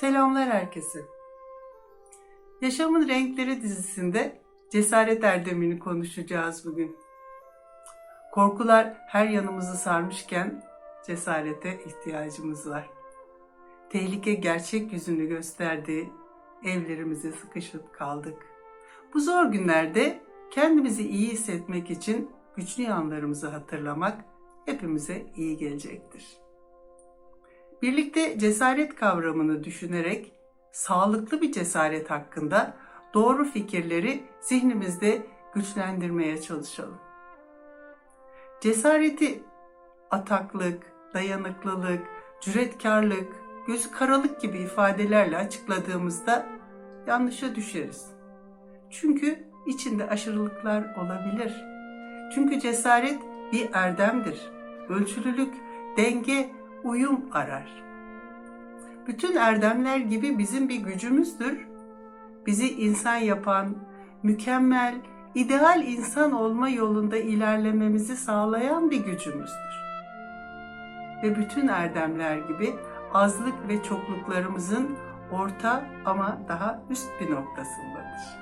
Selamlar herkese. Yaşamın Renkleri dizisinde cesaret erdemini konuşacağız bugün. Korkular her yanımızı sarmışken cesarete ihtiyacımız var. Tehlike gerçek yüzünü gösterdi, evlerimize sıkışıp kaldık. Bu zor günlerde kendimizi iyi hissetmek için güçlü yanlarımızı hatırlamak hepimize iyi gelecektir. Birlikte cesaret kavramını düşünerek sağlıklı bir cesaret hakkında doğru fikirleri zihnimizde güçlendirmeye çalışalım. Cesareti ataklık, dayanıklılık, cüretkarlık, gözü karalık gibi ifadelerle açıkladığımızda yanlışa düşeriz. Çünkü içinde aşırılıklar olabilir. Çünkü cesaret bir erdemdir. Ölçülülük, denge, uyum arar. Bütün erdemler gibi bizim bir gücümüzdür. Bizi insan yapan, mükemmel, ideal insan olma yolunda ilerlememizi sağlayan bir gücümüzdür. Ve bütün erdemler gibi azlık ve çokluklarımızın orta ama daha üst bir noktasındadır.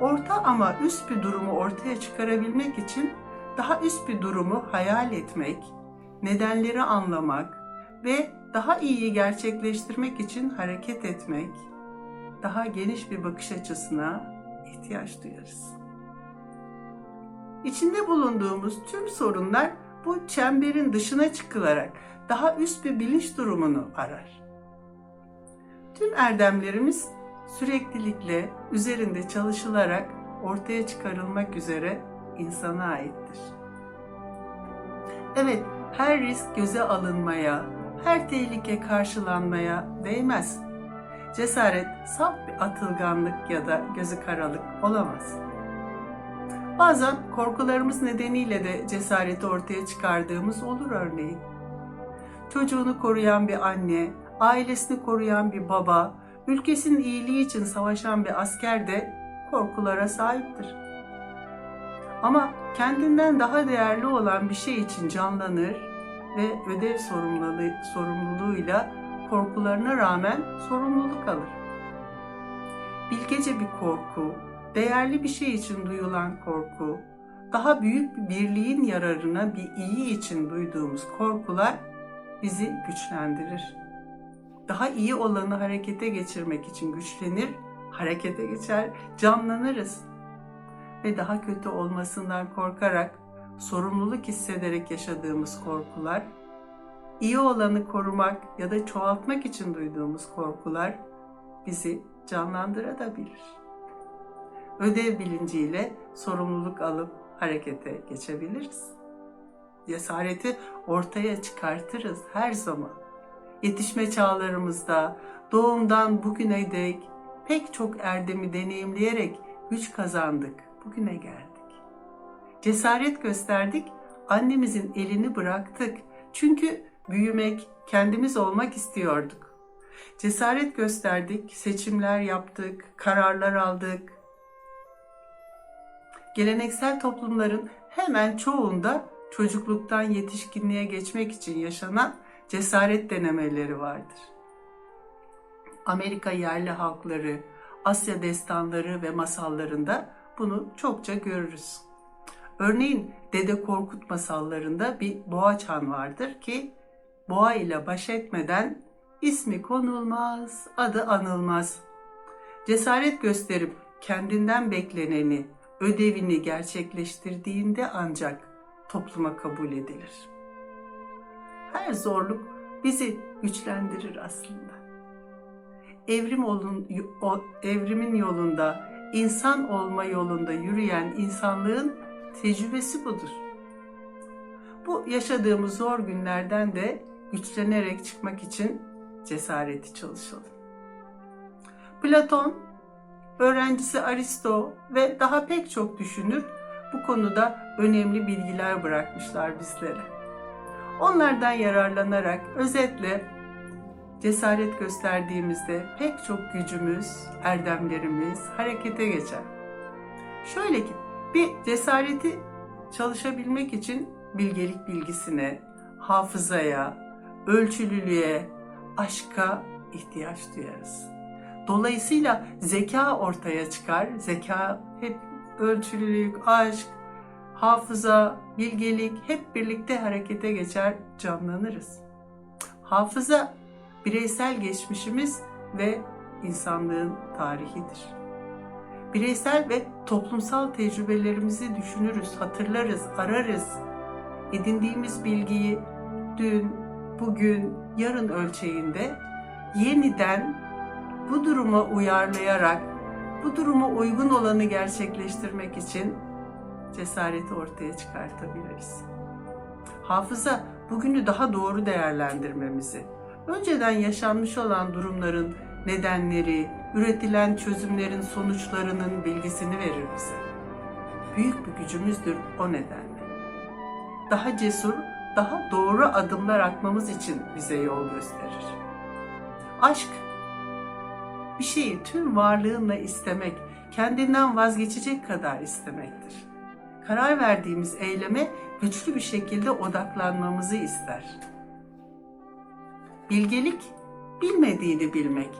Orta ama üst bir durumu ortaya çıkarabilmek için daha üst bir durumu hayal etmek, nedenleri anlamak ve daha iyiyi gerçekleştirmek için hareket etmek, daha geniş bir bakış açısına ihtiyaç duyarız. İçinde bulunduğumuz tüm sorunlar bu çemberin dışına çıkılarak daha üst bir bilinç durumunu arar. Tüm erdemlerimiz süreklilikle üzerinde çalışılarak ortaya çıkarılmak üzere insana aittir. Evet, her risk göze alınmaya, her tehlike karşılanmaya değmez. Cesaret saf bir atılganlık ya da gözü karalık olamaz. Bazen korkularımız nedeniyle de cesareti ortaya çıkardığımız olur örneğin. Çocuğunu koruyan bir anne, ailesini koruyan bir baba, ülkesinin iyiliği için savaşan bir asker de korkulara sahiptir. Ama kendinden daha değerli olan bir şey için canlanır ve ödev sorumluluğu, sorumluluğuyla korkularına rağmen sorumluluk alır. Bilgece bir korku, değerli bir şey için duyulan korku, daha büyük bir birliğin yararına bir iyi için duyduğumuz korkular bizi güçlendirir. Daha iyi olanı harekete geçirmek için güçlenir, harekete geçer, canlanırız. Ve daha kötü olmasından korkarak, sorumluluk hissederek yaşadığımız korkular, iyi olanı korumak ya da çoğaltmak için duyduğumuz korkular bizi canlandırabilir. Ödev bilinciyle sorumluluk alıp harekete geçebiliriz. Cesareti ortaya çıkartırız her zaman. Yetişme çağlarımızda doğumdan bugüne dek pek çok erdemi deneyimleyerek güç kazandık, bugüne geldik. Cesaret gösterdik, annemizin elini bıraktık. Çünkü büyümek, kendimiz olmak istiyorduk. Cesaret gösterdik, seçimler yaptık, kararlar aldık. Geleneksel toplumların hemen çoğunda çocukluktan yetişkinliğe geçmek için yaşanan cesaret denemeleri vardır. Amerika yerli halkları, Asya destanları ve masallarında bunu çokça görürüz. Örneğin Dede Korkut masallarında bir boğa çan vardır ki boğa ile baş etmeden ismi konulmaz, adı anılmaz. Cesaret gösterip kendinden bekleneni, ödevini gerçekleştirdiğinde ancak topluma kabul edilir. Her zorluk bizi güçlendirir aslında. Evrim olun, evrimin yolunda, insan olma yolunda yürüyen insanlığın tecrübesi budur. Bu yaşadığımız zor günlerden de güçlenerek çıkmak için cesareti çalışalım. Platon, öğrencisi Aristo ve daha pek çok düşünür bu konuda önemli bilgiler bırakmışlar bizlere. Onlardan yararlanarak özetle cesaret gösterdiğimizde pek çok gücümüz, erdemlerimiz harekete geçer. Şöyle ki bir cesareti çalışabilmek için bilgelik bilgisine, hafızaya, ölçülülüğe, aşka ihtiyaç duyarız. Dolayısıyla zeka ortaya çıkar. Zeka hep ölçülülük, aşk, hafıza, bilgelik hep birlikte harekete geçer, canlanırız. Hafıza bireysel geçmişimiz ve insanlığın tarihidir. Bireysel ve toplumsal tecrübelerimizi düşünürüz, hatırlarız, ararız. Edindiğimiz bilgiyi dün, bugün, yarın ölçeğinde yeniden bu duruma uyarlayarak bu duruma uygun olanı gerçekleştirmek için cesareti ortaya çıkartabiliriz. Hafıza bugünü daha doğru değerlendirmemizi, önceden yaşanmış olan durumların nedenleri, üretilen çözümlerin sonuçlarının bilgisini verir bize. Büyük bir gücümüzdür o nedenle. Daha cesur, daha doğru adımlar atmamız için bize yol gösterir. Aşk bir şeyi tüm varlığınla istemek, kendinden vazgeçecek kadar istemektir. Karar verdiğimiz eyleme güçlü bir şekilde odaklanmamızı ister. Bilgelik, bilmediğini bilmek.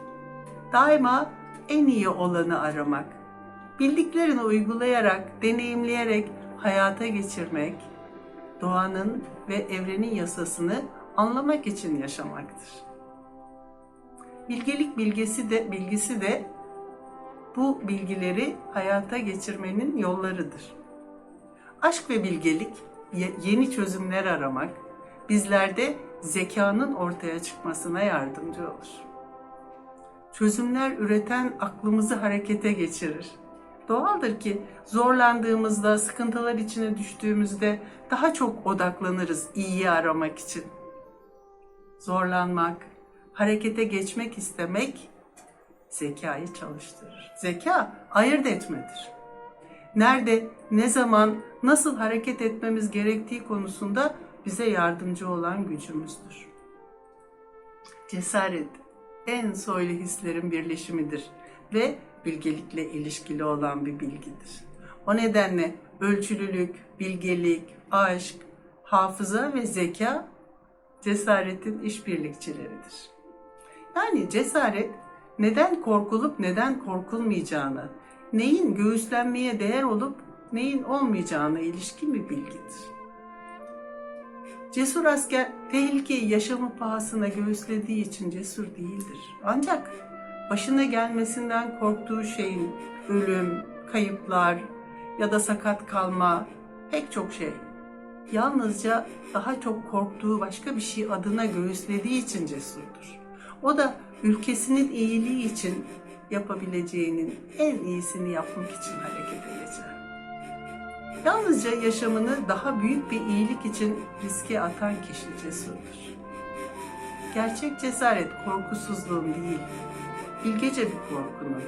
Daima en iyi olanı aramak. Bildiklerini uygulayarak, deneyimleyerek hayata geçirmek, doğanın ve evrenin yasasını anlamak için yaşamaktır. Bilgelik bilgisi de bilgisi de bu bilgileri hayata geçirmenin yollarıdır. Aşk ve bilgelik yeni çözümler aramak bizlerde zekanın ortaya çıkmasına yardımcı olur. Çözümler üreten aklımızı harekete geçirir. Doğaldır ki zorlandığımızda, sıkıntılar içine düştüğümüzde daha çok odaklanırız iyiyi aramak için. Zorlanmak, harekete geçmek istemek zekayı çalıştırır. Zeka ayırt etmedir. Nerede, ne zaman, nasıl hareket etmemiz gerektiği konusunda bize yardımcı olan gücümüzdür. Cesaret en soylu hislerin birleşimidir ve bilgelikle ilişkili olan bir bilgidir. O nedenle ölçülülük, bilgelik, aşk, hafıza ve zeka cesaretin işbirlikçileridir. Yani cesaret neden korkulup neden korkulmayacağını, neyin göğüslenmeye değer olup neyin olmayacağına ilişkin bir bilgidir. Cesur asker tehlikeyi yaşamı pahasına göğüslediği için cesur değildir. Ancak başına gelmesinden korktuğu şeyin ölüm, kayıplar ya da sakat kalma pek çok şey. Yalnızca daha çok korktuğu başka bir şey adına göğüslediği için cesurdur. O da ülkesinin iyiliği için yapabileceğinin en iyisini yapmak için harekete geçer. Yalnızca yaşamını daha büyük bir iyilik için riske atan kişi cesurdur. Gerçek cesaret korkusuzluğun değil, bilgece bir korkunun,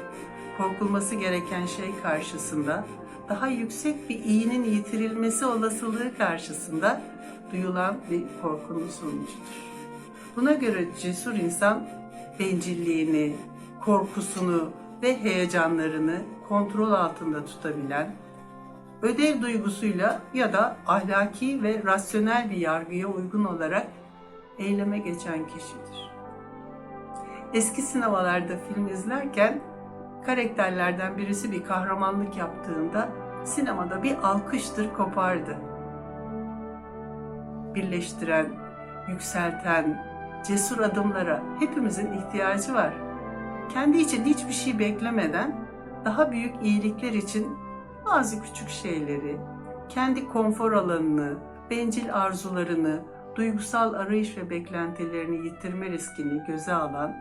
korkulması gereken şey karşısında, daha yüksek bir iyinin yitirilmesi olasılığı karşısında duyulan bir korkunun sonucudur. Buna göre cesur insan bencilliğini, korkusunu ve heyecanlarını kontrol altında tutabilen, ödev duygusuyla ya da ahlaki ve rasyonel bir yargıya uygun olarak eyleme geçen kişidir. Eski sinemalarda film izlerken karakterlerden birisi bir kahramanlık yaptığında sinemada bir alkıştır kopardı. Birleştiren, yükselten, cesur adımlara hepimizin ihtiyacı var. Kendi için hiçbir şey beklemeden daha büyük iyilikler için bazı küçük şeyleri, kendi konfor alanını, bencil arzularını, duygusal arayış ve beklentilerini yitirme riskini göze alan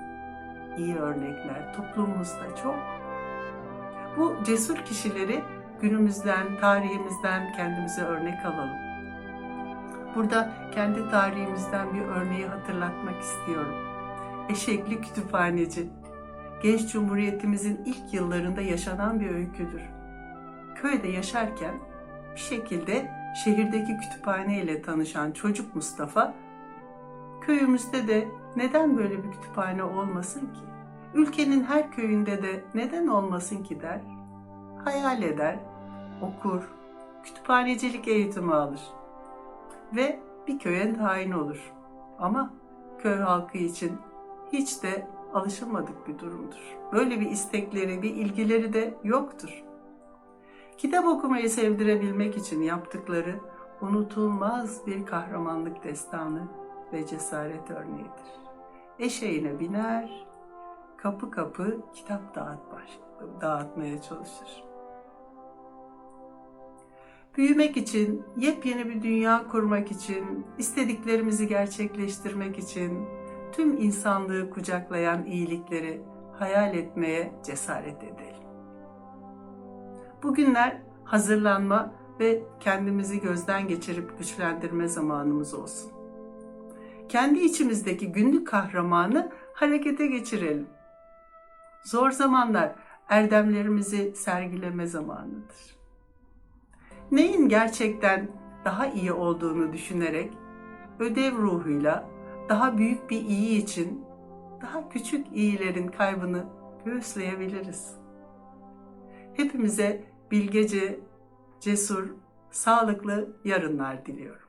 iyi örnekler toplumumuzda çok. Bu cesur kişileri günümüzden, tarihimizden kendimize örnek alalım. Burada kendi tarihimizden bir örneği hatırlatmak istiyorum. Eşekli Kütüphaneci, genç cumhuriyetimizin ilk yıllarında yaşanan bir öyküdür. Köyde yaşarken bir şekilde şehirdeki kütüphane ile tanışan çocuk Mustafa, köyümüzde de neden böyle bir kütüphane olmasın ki? Ülkenin her köyünde de neden olmasın ki der. Hayal eder, okur, kütüphanecilik eğitimi alır ve bir köye tayin olur. Ama köy halkı için hiç de alışılmadık bir durumdur. Böyle bir istekleri, bir ilgileri de yoktur. Kitap okumayı sevdirebilmek için yaptıkları unutulmaz bir kahramanlık destanı ve cesaret örneğidir. Eşeğine biner, kapı kapı kitap dağıt dağıtmaya çalışır. Büyümek için, yepyeni bir dünya kurmak için, istediklerimizi gerçekleştirmek için, tüm insanlığı kucaklayan iyilikleri hayal etmeye cesaret edelim. Bugünler hazırlanma ve kendimizi gözden geçirip güçlendirme zamanımız olsun. Kendi içimizdeki günlük kahramanı harekete geçirelim. Zor zamanlar erdemlerimizi sergileme zamanıdır. Neyin gerçekten daha iyi olduğunu düşünerek ödev ruhuyla daha büyük bir iyi için daha küçük iyilerin kaybını göğüsleyebiliriz. Hepimize bilgece, cesur, sağlıklı yarınlar diliyorum.